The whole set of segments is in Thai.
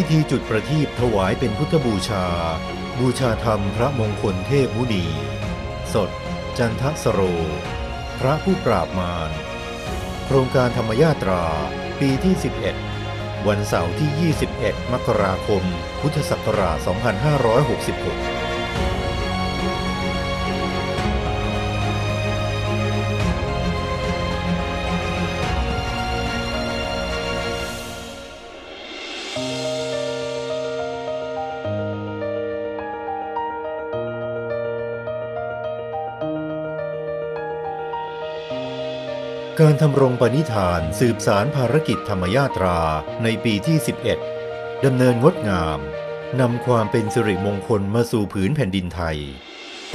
พิธีจุดประทีปถวายเป็นพุทธบูชา บูชาธรรมพระมงคลเทพมุนี สด จันทสโร พระผู้ปราบมาร โครงการธรรมยาตราปีที่ 11 วันเสาร์ที่ 21 มกราคม พุทธศักราช 2566 การทำรงปณิธานสืบสารภารกิจธรรมยาตราในปีที่ 11 ดำเนินงดงาม นำความเป็นสิริมงคลมาสู่ผืนแผ่นดินไทย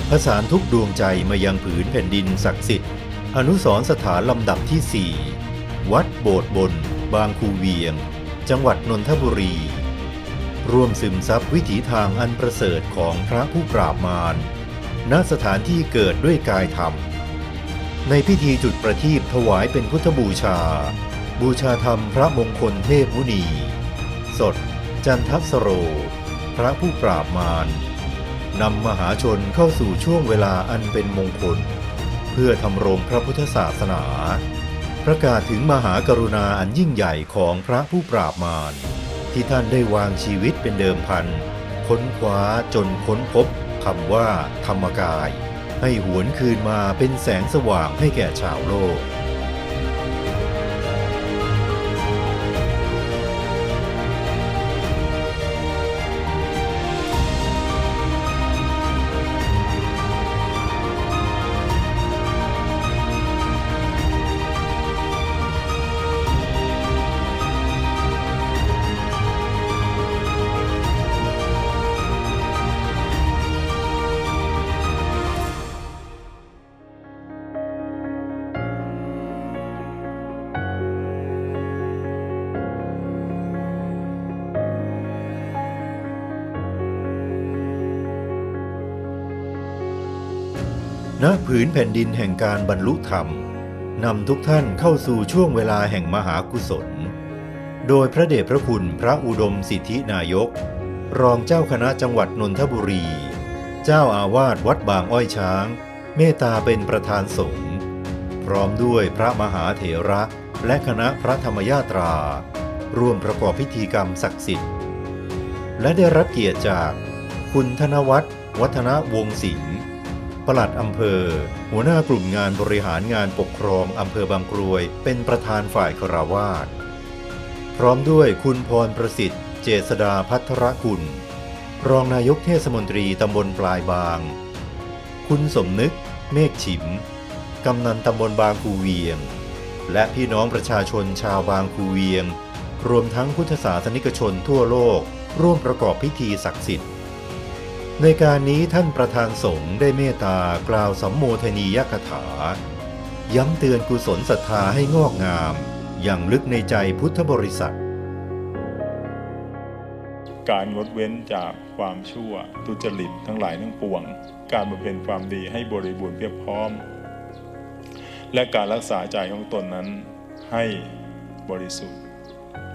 ผสานทุกดวงใจมายังผืนแผ่นดินศักดิ์สิทธิ์ อนุสรสถานลำดับที่ 4 วัดโบสถ์บน บางคูเวียง จังหวัดนนทบุรี ร่วมซึมซับวิถีทางอันประเสริฐของพระผู้ปราบมารณสถานที่เกิดด้วยกายธรรม ในพิธีจุดประทีปถวายเป็นพุทธบูชา บูชาธรรมพระมงคลเทพมุนี สด จันทสโร พระผู้ปราบมารนำมหาชนเข้าสู่ช่วงเวลาอันเป็นมงคล เพื่อทำรงพระพุทธศาสนา ประกาศถึงมหากรุณาอันยิ่งใหญ่ของพระผู้ปราบมารที่ท่านได้วางชีวิตเป็นเดิมพัน ค้นคว้าจนค้นพบคำว่าธรรมกาย ให้หวนคืนมาเป็นแสงสว่างให้แก่ชาวโลก ณผืนแผ่นดินแห่งการบรรลุธรรมนำทุกท่านเข้าสู่ช่วงเวลาแห่งมหากุศล โดยพระเดชพระคุณพระอุดมสิทธินายก รองเจ้าคณะจังหวัดนนทบุรี เจ้าอาวาสวัดบางอ้อยช้าง เมตตาเป็นประธานสงฆ์พร้อมด้วยพระมหาเถระและคณะพระธรรมยาตรา ร่วมประกอบพิธีกรรมศักดิ์สิทธิ์ และได้รับเกียรติจาก คุณธนวัฒน์วัฒนวงศิงห์ ปลัดอำเภอ หัวหน้ากลุ่มงานบริหารงานปกครองอำเภอบางกรวย เป็นประธานฝ่ายคราวาสพร้อมด้วยคุณพรประสิทธิ์ เจษดาพัทรกุล รองนายกเทศมนตรีตำบลปลายบาง คุณสมนึก เมฆฉิม กำนันตำบลบางคูเวียง และพี่น้องประชาชนชาวบางคูเวียง รวมทั้งพุทธศาสนิกชนทั่วโลก ร่วมประกอบพิธีศักดิ์สิทธิ์ ในการนี้ท่านประธานสงฆ์ได้เมตตากล่าวสัมโมทนียกถา ย้ำเตือนกุศลศรัทธาให้งอกงามอย่างลึกในใจพุทธบริษัท การงดเว้นจากความชั่วทุจริตทั้งหลายทั้งปวง การบำเพ็ญความดีให้บริบูรณ์เพียบพร้อม และการรักษาใจของตนนั้นให้บริสุทธิ์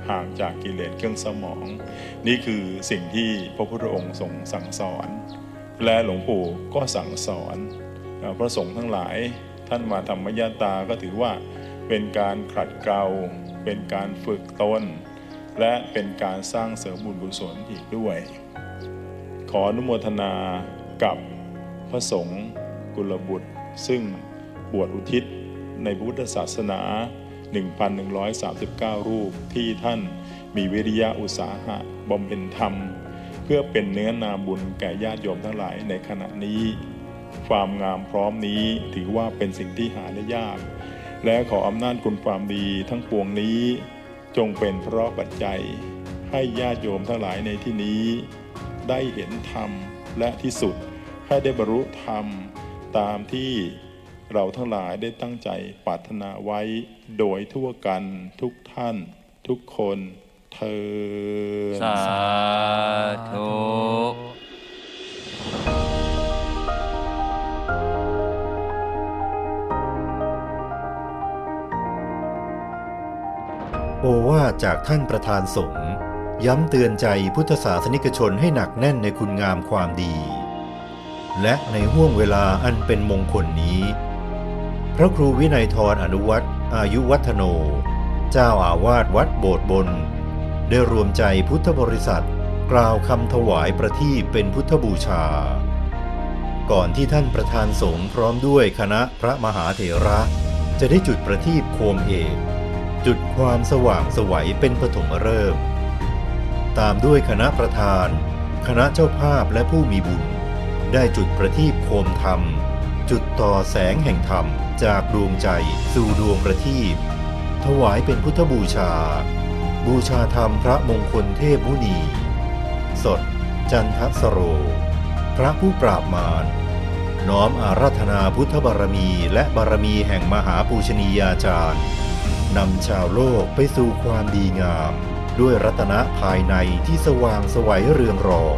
ห่างจากกิเลสเครื่องสมอง นี่คือสิ่งที่พระพุทธองค์ทรงสั่งสอน และหลวงปู่ก็สั่งสอนพระสงฆ์ทั้งหลายท่านมาธรรมยาตาก็ถือว่าเป็นการขัดเกลาเป็นการฝึกตน และเป็นการสร้างเสริมบุญกุศลอีกด้วย ขออนุโมทนากับพระสงฆ์กุลบุตร ซึ่งบวชอุทิศในพุทธศาสนา 1,139 รูปที่ท่านมีวิริยะอุตสาหะบำเพ็ญธรรม เพื่อเป็นเนื้อนาบุญแก่ญาติโยมทั้งหลายในขณะนี้ ความงามพร้อมนี้ถือว่าเป็นสิ่งที่หาได้ยาก และขออำนาจคุณความดีทั้งปวงนี้ จงเป็นเพราะปัจจัย ให้ญาติโยมทั้งหลายในที่นี้ ได้เห็นธรรมและที่สุดให้ได้บรรลุธรรมตามที่ เราทั้งหลายได้ตั้งใจปรารถนาไว้โดยทั่วกันทุกท่านทุกคนเธอญสาธุโอวาทจากท่านประธานสงฆ์ย้ำเตือนใจพุทธศาสนิกชนให้หนักแน่นในคุณงามความดี และในห่วงเวลาอันเป็นมงคลนี้ พระครูวินัยทรอนุวัตรอายุวัฒโน เจ้าอาวาสวัดโบสถ์บน ได้รวมใจพุทธบริษัท กล่าวคำถวายประทีปเป็นพุทธบูชา ก่อนที่ท่านประธานสงฆ์พร้อมด้วยคณะพระมหาเถระ จะได้จุดประทีปโคมเอกจุดความสว่างสวัยเป็นปฐมฤกษ์ตามด้วยคณะประธาน คณะเจ้าภาพและผู้มีบุญ ได้จุดประทีปโคมธรรม จุดต่อแสงแห่งธรรมจากดวงใจสู่ดวงประทีปถวายเป็นพุทธบูชา บูชาธรรมพระมงคลเทพมุนี สด จันทสโร พระผู้ปราบมารน้อมอาราธนาพุทธบารมีและบารมีแห่งมหาปูชนียาจารย์นำชาวโลกไปสู่ความดีงาม ด้วยรัตนะภายในที่สว่างสวัยเรืองรอง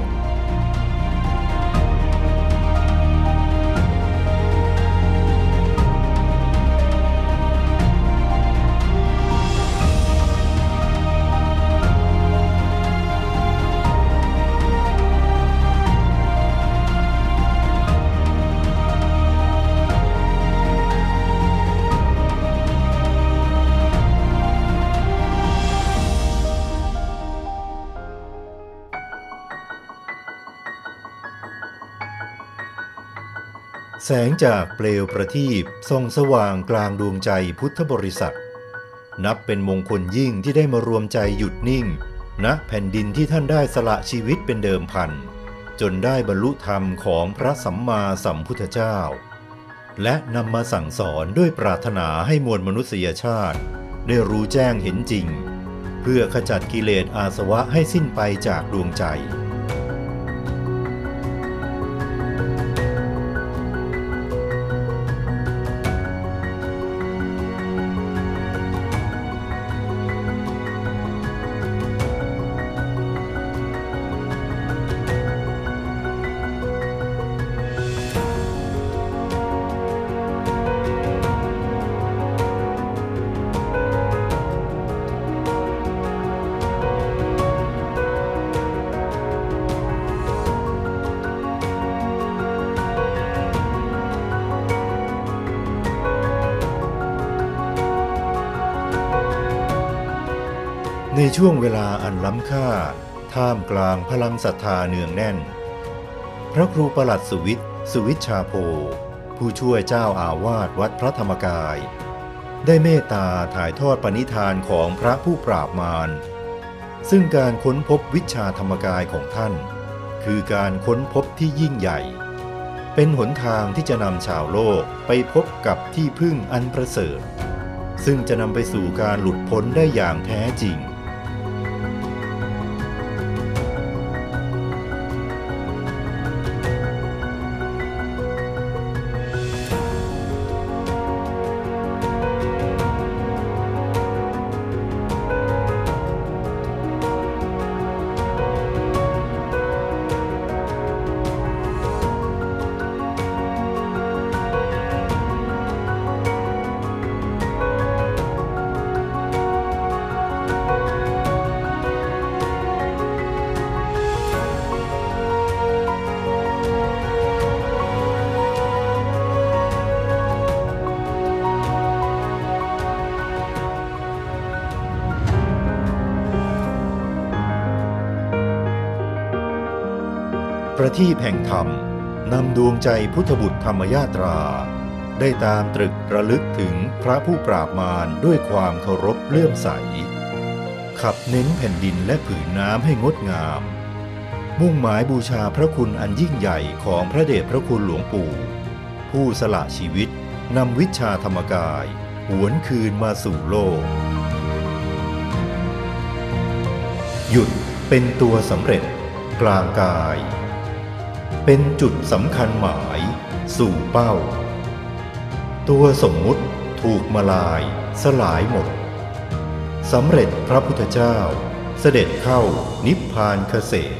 แสงจากเปลวประทีปส่องสว่างกลางดวงใจพุทธบริษัท นับเป็นมงคลยิ่งที่ได้มารวมใจหยุดนิ่งณแผ่นดินที่ท่านได้สละชีวิตเป็นเดิมพัน จนได้บรรลุธรรมของพระสัมมาสัมพุทธเจ้า และนำมาสั่งสอนด้วยปรารถนาให้มวลมนุษยชาติ ได้รู้แจ้งเห็นจริง เพื่อขจัดกิเลสอาสวะให้สิ้นไปจากดวงใจ ในช่วงเวลาอันล้ำค่า ท่ามกลางพลังศรัทธาเนืองแน่น พระครูประหลัดสุวิทย์สุวิชชาโพ ผู้ช่วยเจ้าอาวาสวัดพระธรรมกาย ได้เมตตาถ่ายทอดปณิธานของพระผู้ปราบมาร ซึ่งการค้นพบวิชาธรรมกายของท่าน คือการค้นพบที่ยิ่งใหญ่ เป็นหนทางที่จะนำชาวโลกไปพบกับที่พึ่งอันประเสริฐ ซึ่งจะนำไปสู่การหลุดพ้นได้อย่างแท้จริง ประทีปแห่งธรรมนำดวงใจพุทธบุตรธรรมยาตรา ได้ตามตรึกระลึกถึงพระผู้ปราบมารด้วยความเคารพเลื่อมใส ขับเน้นแผ่นดินและผืนน้ำให้งดงาม มุ่งหมายบูชาพระคุณอันยิ่งใหญ่ของพระเดชพระคุณหลวงปู่ ผู้สละชีวิตนำวิชาธรรมกาย หวนคืนมาสู่โลก หยุดเป็นตัวสำเร็จกลางกาย เป็นจุดสำคัญหมาย สู่เป้า ตัวสมมุติถูกมาลาย สลายหมดสำเร็จพระพุทธเจ้า เสด็จเข้านิพพานเกษตร